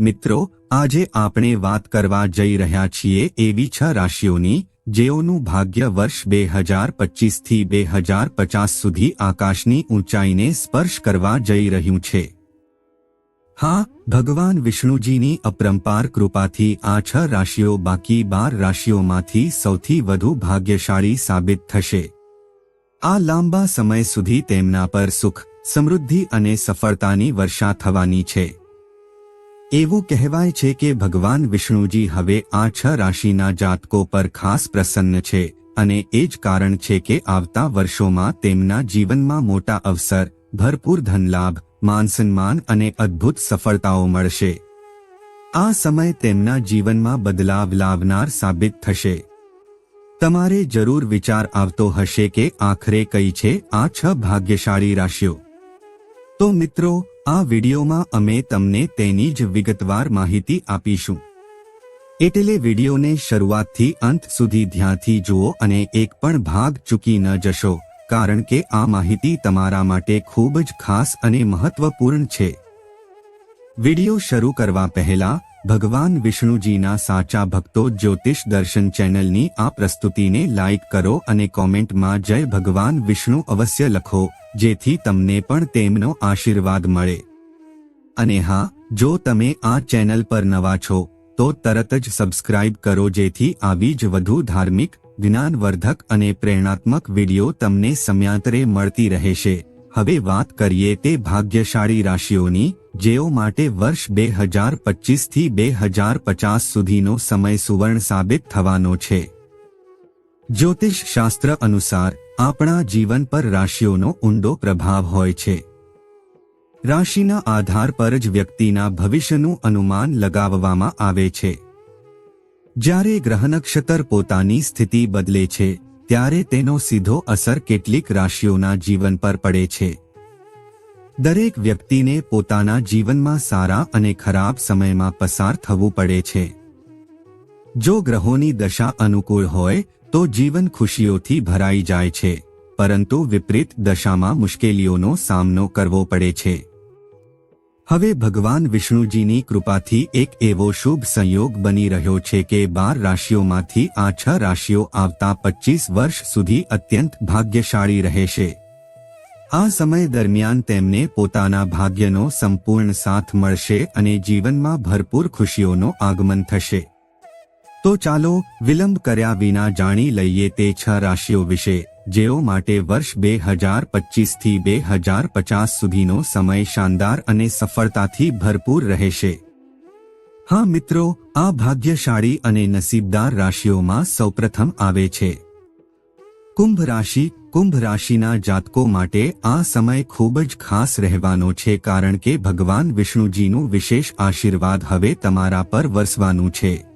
મિત્રો, આજે આપણે વાત કરવા જઈ રહ્યા છીએ એવી છ રાશિઓની, જેઓનું ભાગ્ય વર્ષ બે હજાર પચીસથી બે હજાર પચાસ સુધી આકાશની ઊંચાઈને સ્પર્શ કરવા જઈ રહ્યું છે. હા, ભગવાન વિષ્ણુજીની અપરંપાર કૃપાથી આ છ રાશિઓ બાકી બાર રાશિઓમાંથી સૌથી વધુ ભાગ્યશાળી સાબિત થશે. આ લાંબા સમય સુધી તેમના પર સુખ, સમૃદ્ધિ અને સફળતાની વર્ષા થવાની છે. એવું કહેવાય છે કે ભગવાન વિષ્ણુજી હવે આ છ રાશિના જાતકો પર ખાસ પ્રસન્ન છે અને એ જ કારણ છે કે આવતા વર્ષોમાં તેમના જીવનમાં મોટા અવસર, ભરપૂર ધનલાભ માનસન્માન અને અદ્ભુત સફળતાઓ મળશે. આ સમય તેમના જીવનમાં બદલાવ લાવનાર સાબિત થશે. તમારે જરૂર વિચાર આવતો હશે કે આખરે કઈ છે આ છ ભાગ્યશાળી રાશિઓ. તો મિત્રો આ વિડિયોમાં અમે તમને તેની જ વિગતવાર માહિતી આપીશું. એટલે વિડિયોને શરૂઆતથી અંત સુધી ધ્યાનથી જુઓ અને એક પણ ભાગ ચૂકી ન જશો, કારણ કે આ માહિતી તમારા માટે ખૂબ જ ખાસ અને મહત્વપૂર્ણ છે. વીડિયો શરૂ કરવા પહેલા ભગવાન વિષ્ણુજીના સાચા ભક્તો જ્યોતિષ દર્શન ચેનલની આ પ્રસ્તુતિને લાઇક કરો અને કોમેન્ટમાં જય ભગવાન વિષ્ણુ અવશ્ય લખો, જેથી તમને પણ તેમનો આશીર્વાદ મળે. અને હા, જો તમે આ ચેનલ પર નવા છો, તો તરત જ સબસ્ક્રાઇબ કરો જેથી આવી જ વધુ ધાર્મિક, જ્ઞાનવર્ધક અને પ્રેરણાત્મક વિડિયો તમને સમયાંતરે મળતી રહેશે. હવે વાત કરીએ તે ભાગ્યશાળી રાશિઓની. જેઓ માટે વર્ષ બે હજાર પચીસથી બે હજાર પચાસ સુધીનો સમય સુવર્ણ સાબિત થવાનો છે. જ્યોતિષ શાસ્ત્ર અનુસાર, આપણા જીવન પર રાશિઓનો ઊંડો પ્રભાવ હોય છે. રાશિના આધાર પર જ વ્યક્તિના ભવિષ્યનું અનુમાન લગાવવામાં આવે છે. જ્યારે ગ્રહ નક્ષત્ર પોતાની સ્થિતિ બદલે છે, ત્યારે તેનો સીધો અસર કેટલીક રાશિઓના જીવન પર પડે છે. દરેક વ્યક્તિને પોતાના જીવનમાં સારા અને ખરાબ સમયમાં પસાર થવું પડે છે. જો ગ્રહોની દશા અનુકૂળ હોય, તો જીવન ખુશીઓથી ભરાઈ જાય છે, પરંતુ વિપરીત દશામાં મુશ્કેલીઓનો સામનો કરવો પડે છે. હવે ભગવાન વિષ્ણુજીની કૃપાથી એક એવો શુભ સંયોગ બની રહ્યો છે કે બાર રાશિઓમાંથી આ છ રાશિઓ આવતા પચીસ વર્ષ સુધી અત્યંત ભાગ્યશાળી રહેશે. આ સમય દરમિયાન તેમને પોતાના ભાગ્યનો સંપૂર્ણ સાથ મળશે અને જીવનમાં ભરપૂર ખુશીઓનો આગમન થશે. તો ચાલો, વિલંબ કર્યા વિના જાણી લઈએ તે છ રાશિઓ વિશે, જેઓ માટે વર્ષ બે હજાર પચીસથી બે હજાર પચાસ સુધીનો સમય શાનદાર અને સફળતાથી ભરપૂર રહેશે. હા મિત્રો, આ ભાગ્યશાળી અને નસીબદાર રાશિઓમાં સૌપ્રથમ આવે છે. કુંભ રાશિ, કુંભ રાશિના જાતકો માટે આ સમય ખૂબ જ ખાસ રહેવાનો છે કારણ કે ભગવાન વિષ્ણુજીનું વિશેષ આશીર્વાદ હવે તમારા પર વરસવાનું છે.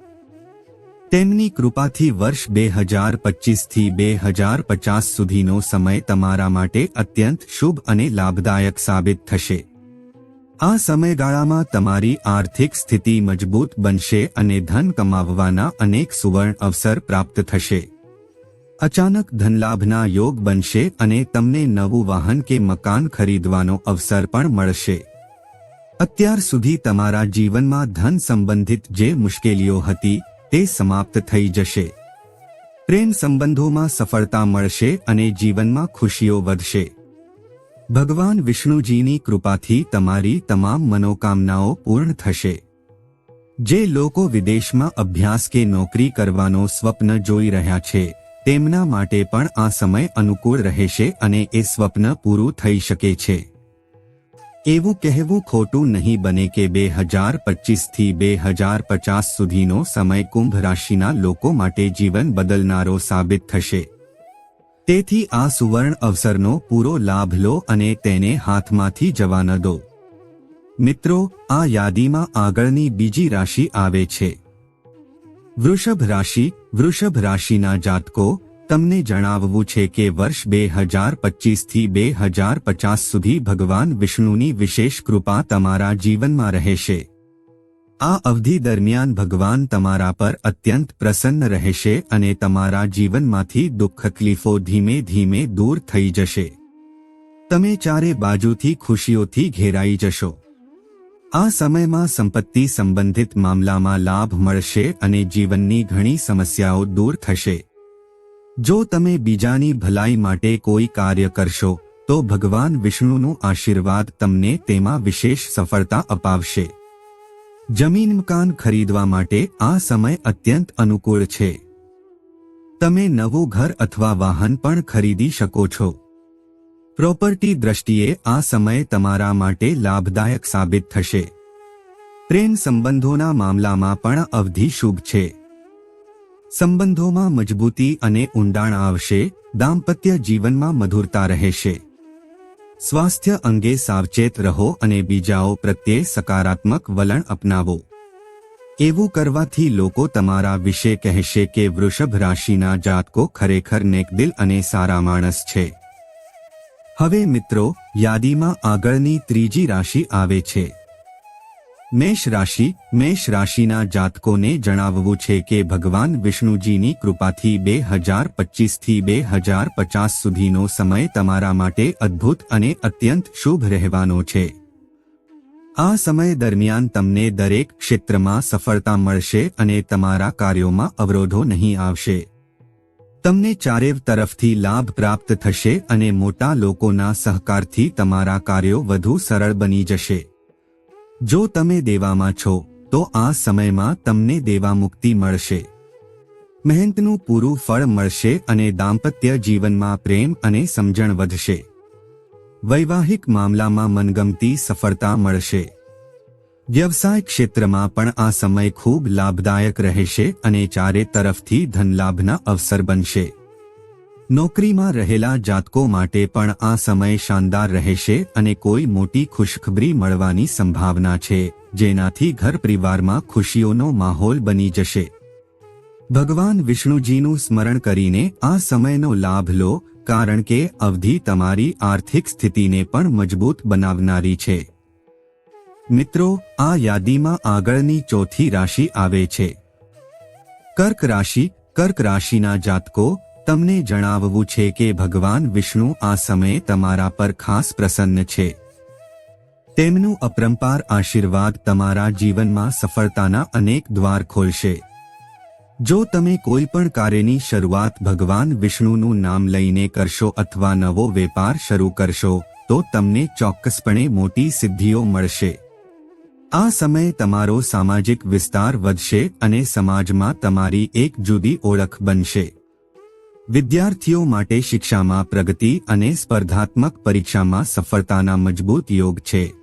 તેમની કૃપાથી વર્ષ બે હજાર પચીસથી બે હજાર પચાસ સુધીનો સમય તમારા માટે અત્યંત શુભ અને લાભદાયક સાબિત થશે. આ સમયગાળામાં તમારી આર્થિક સ્થિતિ મજબૂત બનશે અને ધન કમાવવાના અનેક સુવર્ણ અવસર પ્રાપ્ત થશે. અચાનક ધનલાભના યોગ બનશે અને તમને નવું વાહન કે મકાન ખરીદવાનો અવસર પણ મળશે. અત્યાર સુધી તમારા જીવનમાં ધન સંબંધિત જે મુશ્કેલીઓ હતી, તે સમાપ્ત થઈ જશે. પ્રેમ સંબંધોમાં સફળતા મળશે અને જીવનમાં ખુશીઓ વધશે. ભગવાન વિષ્ણુજીની કૃપાથી તમારી તમામ મનોકામનાઓ પૂર્ણ થશે. જે લોકો વિદેશમાં અભ્યાસ કે નોકરી કરવાનો સ્વપ્ન જોઈ રહ્યા છે તેમના માટે પણ આ સમય અનુકૂળ રહેશે અને એ સ્વપ્ન પૂરું થઈ શકે છે. એવું કહેવું ખોટું નહીં બને કે બે હજાર પચીસથી બે હજાર પચાસ સુધીનો સમય કુંભ રાશિના લોકો માટે જીવન બદલનારો સાબિત થશે. તેથી આ સુવર્ણ અવસરનો પૂરો લાભ લો અને તેને હાથમાંથી જવા ન દો. મિત્રો, આ યાદીમાં આગળની બીજી રાશિ આવે છે. વૃષભ રાશિ, વૃષભ રાશિના જાતકો, તમને જણાવવું છે કે વર્ષ બે હજાર પચીસથી બે હજાર પચાસ સુધી ભગવાન વિષ્ણુની વિશેષ કૃપા તમારા જીવનમાં રહેશે. આ અવધિ દરમિયાન ભગવાન તમારા પર અત્યંત પ્રસન્ન રહેશે અને તમારા જીવનમાંથી દુઃખ તકલીફો ધીમે ધીમે દૂર થઈ જશે. તમે ચારે બાજુથી ખુશીઓથી ઘેરાઈ જશો. આ સમયમાં સંપત્તિ સંબંધિત મામલામાં લાભ મળશે અને જીવનની ઘણી સમસ્યાઓ દૂર થશે. જો તમે બીજાની ભલાઈ માટે કોઈ કાર્ય કરશો, તો ભગવાન વિષ્ણુનું આશીર્વાદ તમને તેમાં વિશેષ સફળતા અપાવશે. જમીન મકાન ખરીદવા માટે આ સમય અત્યંત અનુકૂળ છે. તમે નવું ઘર અથવા વાહન પણ ખરીદી શકો છો. પ્રોપર્ટી દ્રષ્ટિએ આ સમય તમારા માટે લાભદાયક સાબિત થશે. પ્રેમ સંબંધોના મામલામાં પણ અવધિ શુભ છે. સંબંધોમાં મજબૂતી અને ઊંડાણ આવશે, દાંપત્ય જીવનમાં મધુરતા રહેશે. સ્વાસ્થ્ય અંગે સાવચેત રહો અને બીજાઓ પ્રત્યે સકારાત્મક વલણ અપનાવો. એવું કરવાથી લોકો તમારા વિશે કહેશે કે વૃષભ રાશિના જાતકો ખરેખર નેકદિલ અને સારા માણસ છે. હવે મિત્રો, યાદીમાં આગળની ત્રીજી રાશિ આવે છે. મેષ રાશિ, મેષ રાશિના જાતકોને જણાવવું છે કે ભગવાન વિષ્ણુજીની કૃપાથી બે હજાર પચીસથી બે હજાર પચાસ સુધીનો સમય તમારા માટે અદ્ભુત અને અત્યંત શુભ રહેવાનો છે. આ સમય દરમિયાન તમને દરેક ક્ષેત્રમાં સફળતા મળશે અને તમારા કાર્યોમાં અવરોધો નહીં આવશે. તમને ચારેવ તરફથી લાભ પ્રાપ્ત થશે અને મોટા લોકોના સહકારથી તમારા કાર્યો વધુ સરળ બની જશે. જો તમે દેવામાં છો, તો આ સમયમાં તમને દેવા મુક્તિ મળશે. મહેનતનું પૂરું ફળ મળશે અને દાંપત્ય જીવનમાં પ્રેમ અને સમજણ વધશે. વૈવાહિક મામલામાં મનગમતી સફળતા મળશે. વ્યવસાય ક્ષેત્રમાં પણ આ સમય ખૂબ લાભદાયક રહેશે અને ચારે તરફથી ધનલાભના અવસર બનશે. નોકરીમાં રહેલા જાતકો માટે પણ આ સમય શાનદાર રહેશે અને કોઈ મોટી ખુશખબરી મળવાની સંભાવના છે, જેનાથી ઘર પરિવારમાં ખુશીઓનો માહોલ બની જશે. ભગવાન વિષ્ણુજીનું સ્મરણ કરીને આ સમયનો લાભ લો, કારણ કે અવધિ તમારી આર્થિક સ્થિતિને પણ મજબૂત બનાવનારી છે. મિત્રો, આ યાદીમાં આગળની ચોથી રાશિ આવે છે. કર્ક રાશિ, કર્ક રાશિના જાતકો, તમને જણાવવું છે કે ભગવાન વિષ્ણુ આ સમયે તમારા પર ખાસ પ્રસન્ન છે. તેમનું અપરંપાર આશીર્વાદ તમારા જીવનમાં સફળતાના અનેક દ્વાર ખોલશે. જો તમે કોઈ પણ કાર્યની શરૂઆત ભગવાન વિષ્ણુનું નામ લઈને કરશો અથવા નવો વેપાર શરૂ કરશો, તો તમને ચોક્કસપણે મોટી સિદ્ધિઓ મળશે. આ સમયે તમારો સામાજિક વિસ્તાર વધશે અને સમાજમાં તમારી એક જુદી ઓળખ બનશે. વિદ્યાર્થીઓ માટે શિક્ષામાં પ્રગતિ અને સ્પર્ધાત્મક પરીક્ષામાં સફળતાના મજબૂત યોગ છે.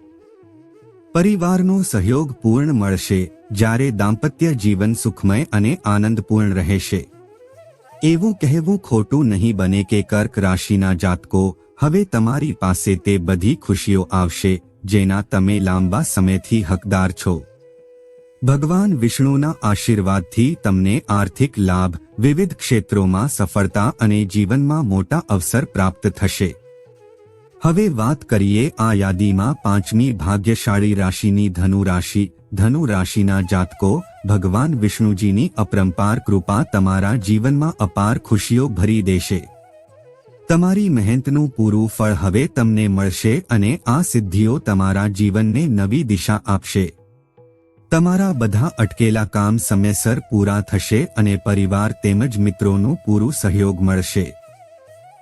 પરિવારનો સહયોગ પૂર્ણ મળશે જ્યારે દાંપત્ય જીવન સુખમય અને આનંદપૂર્ણ રહેશે. એવું કહેવું ખોટું નહીં બને કે કર્ક રાશિના જાતકો હવે તમારી પાસે તે બધી ખુશીઓ આવશે, જેના તમે લાંબા સમયથી હકદાર છો. ભગવાન વિષ્ણુના આશીર્વાદથી તમને આર્થિક લાભ, વિવિધ ક્ષેત્રોમાં સફળતા અને જીવનમાં મોટા અવસર પ્રાપ્ત થશે. હવે વાત કરીએ આ યાદીમાં પાંચમી ભાગ્યશાળી રાશિની ધનુ રાશિ ધનુ રાશિના જાતકો, ભગવાન વિષ્ણુજીની અપરંપાર કૃપા તમારા જીવનમાં અપાર ખુશીઓ ભરી દેશે. તમારી મહેનતનું પૂરું ફળ હવે તમને મળશે અને આ સિદ્ધિઓ તમારા જીવનને નવી દિશા આપશે. તમારા બધા અટકેલા કામ સમયસર પૂરા થશે અને પરિવાર તેમજ મિત્રોનું પૂરું સહયોગ મળશે.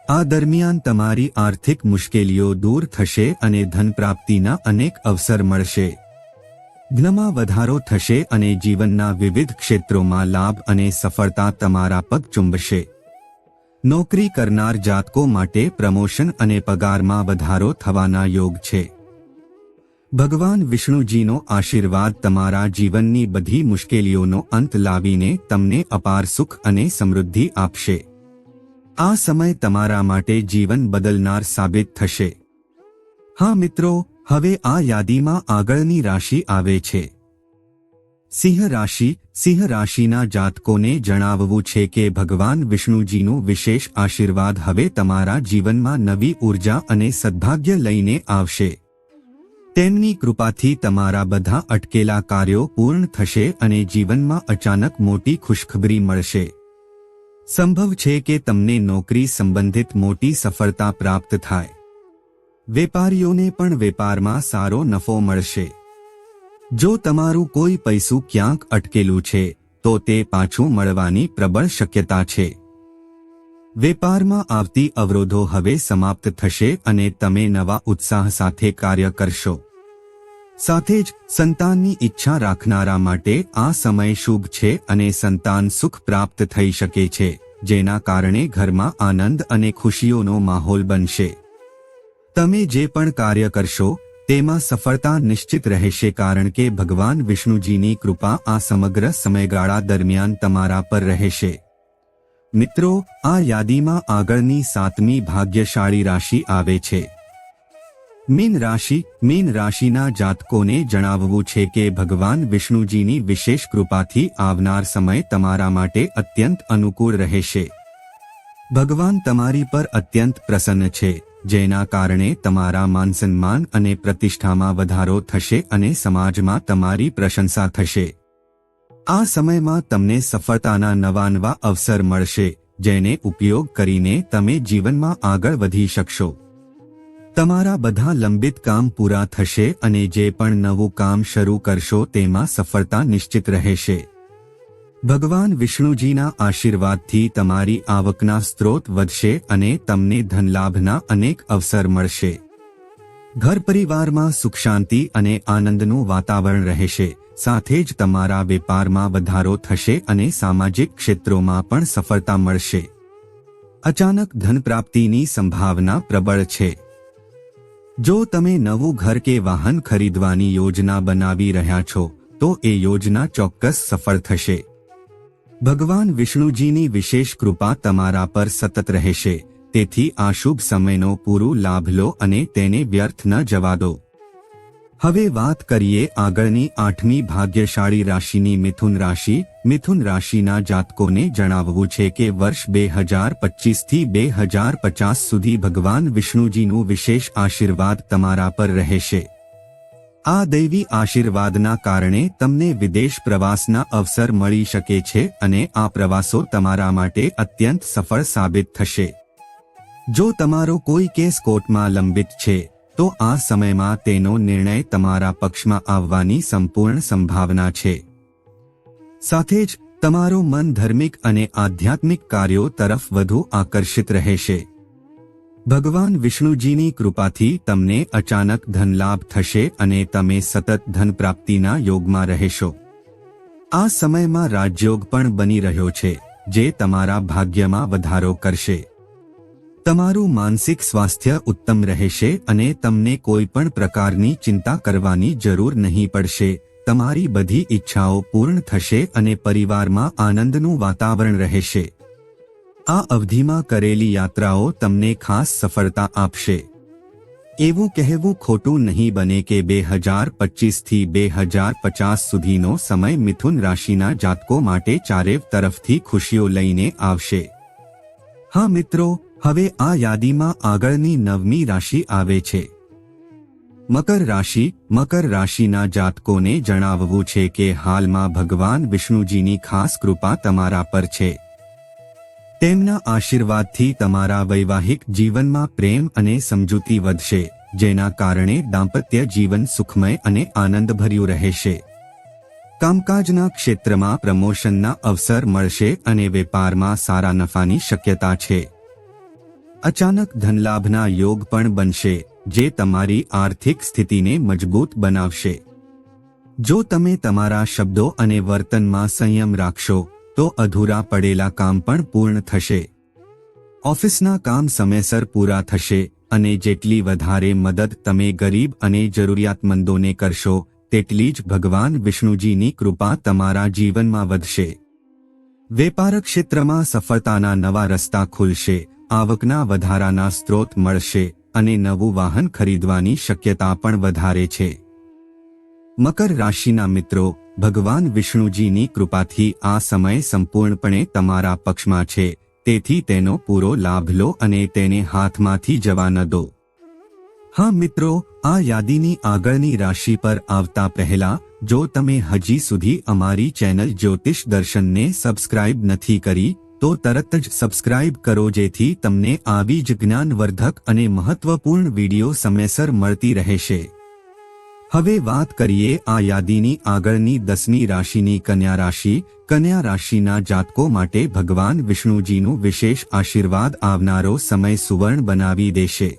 આ દરમિયાન તમારી આર્થિક મુશ્કેલીઓ દૂર થશે અને ધન પ્રાપ્તિના અનેક અવસર મળશે. જ્ઞમાં વધારો થશે અને જીવનના વિવિધ ક્ષેત્રોમાં લાભ અને સફળતા તમારા પગ ચુંબશે. નોકરી કરનાર જાતકો માટે પ્રમોશન અને પગારમાં વધારો થવાના યોગ છે. ભગવાન વિષ્ણુજીનો આશીર્વાદ તમારા જીવનની બધી મુશ્કેલીઓનો અંત લાવીને તમને અપાર સુખ અને સમૃદ્ધિ આપશે. આ સમય તમારા માટે જીવન બદલનાર સાબિત થશે. હા મિત્રો, હવે આ યાદીમાં આગળની રાશિ આવે છે. સિંહ રાશિ, સિંહ રાશિના જાતકોને જણાવવું છે કે ભગવાન વિષ્ણુજીનું વિશેષ આશીર્વાદ હવે તમારા જીવનમાં નવી ઊર્જા અને સદભાગ્ય લઈને આવશે. તેમની કૃપાથી તમારા બધા અટકેલા કાર્યો પૂર્ણ થશે અને જીવનમાં અચાનક મોટી ખુશખબરી મળશે. સંભવ છે કે તમને નોકરી સંબંધિત મોટી સફળતા પ્રાપ્ત થાય. વેપારીઓને પણ વેપારમાં સારો નફો મળશે. જો તમારું કોઈ પૈસું ક્યાંક અટકેલું છે, તો તે પાછું મળવાની પ્રબળ શક્યતા છે. વેપારમાં આવતી અવરોધો હવે સમાપ્ત થશે અને તમે નવા ઉત્સાહ સાથે કાર્ય કરશો. સાથે જ સંતાનની ઈચ્છા રાખનારા માટે આ સમય શુભ છે અને સંતાન સુખ પ્રાપ્ત થઈ શકે છે, જેના કારણે ઘરમાં આનંદ અને ખુશીઓનો માહોલ બનશે. તમે જે પણ કાર્ય કરશો તેમાં સફળતા નિશ્ચિત રહેશે કારણ કે ભગવાન વિષ્ણુજીની કૃપા આ સમગ્ર સમયગાળા દરમિયાન તમારા પર રહેશે. મિત્રો, આ યાદીમાં આગળની સાતમી ભાગ્યશાળી રાશિ આવે છે. મીન રાશિ, મીન રાશિના જાતકોને જણાવવું છે કે ભગવાન વિષ્ણુજીની વિશેષ કૃપાથી આવનાર સમય તમારા માટે અત્યંત અનુકૂળ રહેશે. ભગવાન તમારી પર અત્યંત પ્રસન્ન છે. જેના કારણે તમારા માનસન્માન અને પ્રતિષ્ઠામાં વધારો થશે અને સમાજમાં તમારી પ્રશંસા થશે. આ સમયમાં તમને સફળતાના નવા નવા અવસર મળશે, જેને ઉપયોગ કરીને તમે જીવનમાં આગળ વધી શકશો. તમારા બધા લંબિત કામ પૂરા થશે અને જે પણ નવું કામ શરૂ કરશો તેમાં સફળતા નિશ્ચિત રહેશે. ભગવાન વિષ્ણુજીના આશીર્વાદથી તમારી આવકના સ્ત્રોત વધશે અને તમને ધનલાભના અનેક અવસર મળશે. ઘર પરિવારમાં સુખ શાંતિ અને આનંદનું વાતાવરણ રહેશે, સાથે જ તમારા વેપારમાં વધારો થશે અને સામાજિક ક્ષેત્રોમાં પણ સફળતા મળશે. અચાનક ધન પ્રાપ્તિની સંભાવના પ્રબળ છે. જો તમે નવું ઘર કે વાહન ખરીદવાની યોજના બનાવી રહ્યા છો, તો એ યોજના ચોક્કસ સફળ થશે. ભગવાન વિષ્ણુજીની વિશેષ કૃપા તમારા પર સતત રહેશે. તેથી આ શુભ સમયનો પૂરું લાભ લો અને તેને વ્યર્થ ન જવા દો. હવે વાત કરીએ આગળની આઠમી ભાગ્યશાળી રાશિની મિથુન રાશિ. મિથુન રાશિના જાતકોને જણાવવું છે કે વર્ષ બે હજાર પચીસથી બે હજાર પચાસ સુધી ભગવાન વિષ્ણુજીનું વિશેષ આશીર્વાદ તમારા પર રહેશે. આ દૈવી આશીર્વાદના કારણે તમને વિદેશ પ્રવાસના અવસર મળી શકે છે અને આ પ્રવાસો તમારા માટે અત્યંત સફળ સાબિત થશે. જો તમારો કોઈ કેસ કોર્ટમાં લંબિત છે, તો આ સમયમાં તેનો નિર્ણય તમારા પક્ષમાં આવવાની સંપૂર્ણ સંભાવના છે. સાથે જ, તમારું મન ધાર્મિક અને આધ્યાત્મિક કાર્યો તરફ વધુ આકર્ષિત રહેશે. ભગવાન વિષ્ણુજીની કૃપાથી તમને અચાનક ધનલાભ થશે અને તમે સતત ધન પ્રાપ્તિના યોગમાં રહેશો. આ સમયમાં રાજયોગ પણ બની રહ્યો છે, જે તમારા ભાગ્યમાં વધારો કરશે. તમારું માનસિક સ્વાસ્થ્ય ઉત્તમ રહેશે અને તમને કોઈ પણ પ્રકારની ચિંતા કરવાની જરૂર નહીં પડશે. તમારી બધી ઈચ્છાઓ પૂર્ણ થશે અને પરિવારમાં આનંદનું વાતાવરણ રહેશે. આ અવધિમાં કરેલી યાત્રાઓ તમને ખાસ સફળતા આપશે. એવું કહેવું ખોટું નહીં બને કે બે હજાર પચીસથી બે હજાર પચાસ સુધીનો સમય મિથુન રાશિના જાતકો માટે ચારેવ તરફથી ખુશીઓ લઈને આવશે. હા મિત્રો, હવે આ યાદીમાં આગળની નવમી રાશિ આવે છે. મકર રાશિ, મકર રાશિના જાતકોને જણાવવું છે કે હાલમાં ભગવાન વિષ્ણુજીની ખાસ કૃપા તમારા પર છે. તેમના આશીર્વાદથી તમારા વૈવાહિક જીવનમાં પ્રેમ અને સમજૂતી વધશે, જેના કારણે દાંપત્ય જીવન સુખમય અને આનંદભર્યું રહેશે. કામકાજના ક્ષેત્રમાં પ્રમોશનના અવસર મળશે અને વેપારમાં સારા નફાની શક્યતા છે. અચાનક ધનલાભના યોગ પણ બનશે, જે તમારી આર્થિક સ્થિતિને મજબૂત બનાવશે. જો તમે તમારા શબ્દો અને વર્તનમાં સંયમ રાખશો તો અધૂરા પડેલા કામ પણ પૂર્ણ થશે. ઓફિસના કામ સમયસર પૂરા થશે અને જેટલી વધારે મદદ તમે ગરીબ અને જરૂરિયાતમંદોને કરશો, તેટલી જ ભગવાન વિષ્ણુજીની કૃપા તમારા જીવનમાં વધશે. વેપાર ક્ષેત્રમાં સફળતાના નવા રસ્તા ખુલશે, આવકના વધારાના સ્ત્રોત મળશે અને નવું વાહન ખરીદવાની શક્યતા પણ વધારે છે. મકર રાશિના મિત્રો, ભગવાન વિષ્ણુજીની કૃપાથી આ સમય સંપૂર્ણપણે તમારા પક્ષમાં છે. તેથી તેનો પૂરો લાભ લો અને તેને હાથમાંથી જવા ન દો. હા મિત્રો, આ યાદીની આગળની રાશિ પર આવતા પહેલા, જો તમે હજી સુધી અમારી ચેનલ જ્યોતિષ દર્શનને સબસ્ક્રાઇબ નથી કરી, તો તરત જ સબસ્ક્રાઇબ કરો જેથી તમને આવી જ જ્ઞાનવર્ધક અને મહત્વપૂર્ણ વીડિયો સમયસર મળતી રહેશે. હવે વાત કરીએ આ યાદીની આગળની દસમી રાશિની કન્યા રાશિ. કન્યા રાશિના જાતકો માટે ભગવાન વિષ્ણુજીનું વિશેષ આશીર્વાદ આવનારો સમય સુવર્ણ બનાવી દેશે.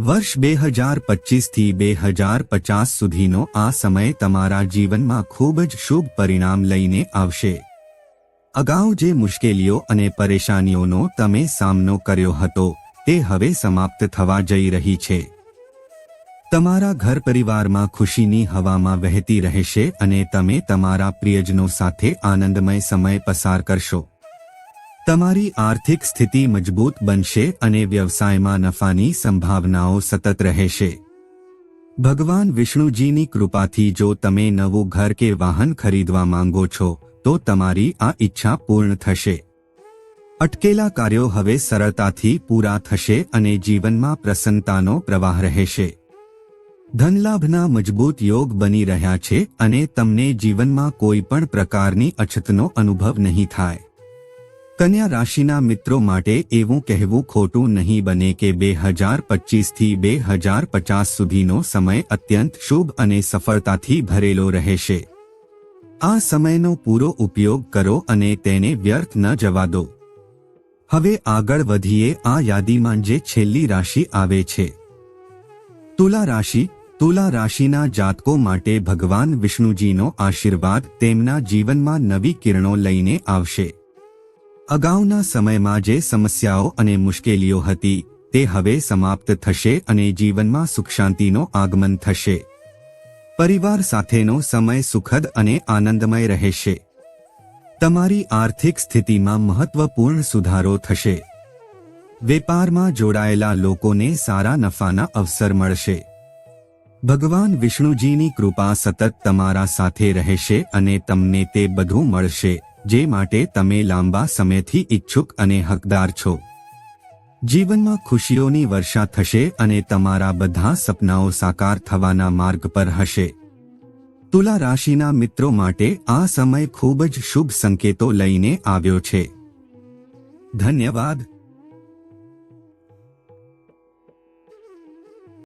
વર્ષ બે હજાર પચીસથી બે હજાર પચાસ સુધીનો આ સમય તમારા જીવનમાં ખૂબ જ શુભ પરિણામ લઈને આવશે. અગાઉ જે મુશ્કેલીઓ અને પરેશાનીઓનો તમે સામનો કર્યો હતો, તે હવે સમાપ્ત થવા જઈ રહી છે. તમારા ઘર પરિવારમાં ખુશીની હવામાં વહેતી રહેશે અને તમે તમારા પ્રિયજનો સાથે આનંદમય સમય પસાર કરશો. તમારી આર્થિક સ્થિતિ મજબૂત બનશે અને વ્યવસાયમાં નફાની સંભાવનાઓ સતત રહેશે. ભગવાન વિષ્ણુજીની કૃપાથી જો તમે નવું ઘર કે વાહન ખરીદવા માંગો છો, તો તમારી આ ઈચ્છા પૂર્ણ થશે. અટકેલા કાર્યો હવે સરળતાથી પૂરા થશે અને જીવનમાં પ્રસન્નતાનો પ્રવાહ રહેશે. ધનલાભના મજબૂત યોગ બની રહ્યા છે અને તમને જીવનમાં કોઈ પણ પ્રકારની અછતનો અનુભવ નહીં થાય. કન્યા રાશિના મિત્રો માટે એવું કહેવું ખોટું નહીં બને કે બે હજાર પચીસથી બે હજાર પચાસ સુધીનો સમય અત્યંત શુભ અને સફળતાથી ભરેલો રહેશે. આ સમયનો પૂરો ઉપયોગ કરો અને તેને વ્યર્થ ન જવા દો. હવે આગળ વધીએ આ યાદીમાં જે છેલ્લી રાશિ આવે છે. તુલા રાશિ તુલા રાશિના જાતકો માટે ભગવાન વિષ્ણુજીનો આશીર્વાદ તેમના જીવનમાં નવી કિરણો લઈને આવશે. અગાઉના સમયમાં જે સમસ્યાઓ અને મુશ્કેલીઓ હતી, તે હવે સમાપ્ત થશે અને જીવનમાં સુખ શાંતિનો આગમન થશે. પરિવાર સાથેનો સમય સુખદ અને આનંદમય રહેશે. તમારી આર્થિક સ્થિતિમાં મહત્વપૂર્ણ સુધારો થશે. વેપારમાં જોડાયેલા લોકોને સારા નફાના અવસર મળશે. ભગવાન વિષ્ણુજીની કૃપા સતત તમારા સાથે રહેશે અને તમને તે બધું મળશે, જે માટે તમે લાંબા સમયથી ઈચ્છુક અને હકદાર છો. જીવનમાં ખુશીઓની વર્ષા થશે અને તમારા બધા સપનાઓ સાકાર થવાના માર્ગ પર હશે. તુલા રાશિના મિત્રો માટે આ સમય ખૂબ જ શુભ સંકેતો લઈને આવ્યો છે. ધન્યવાદ.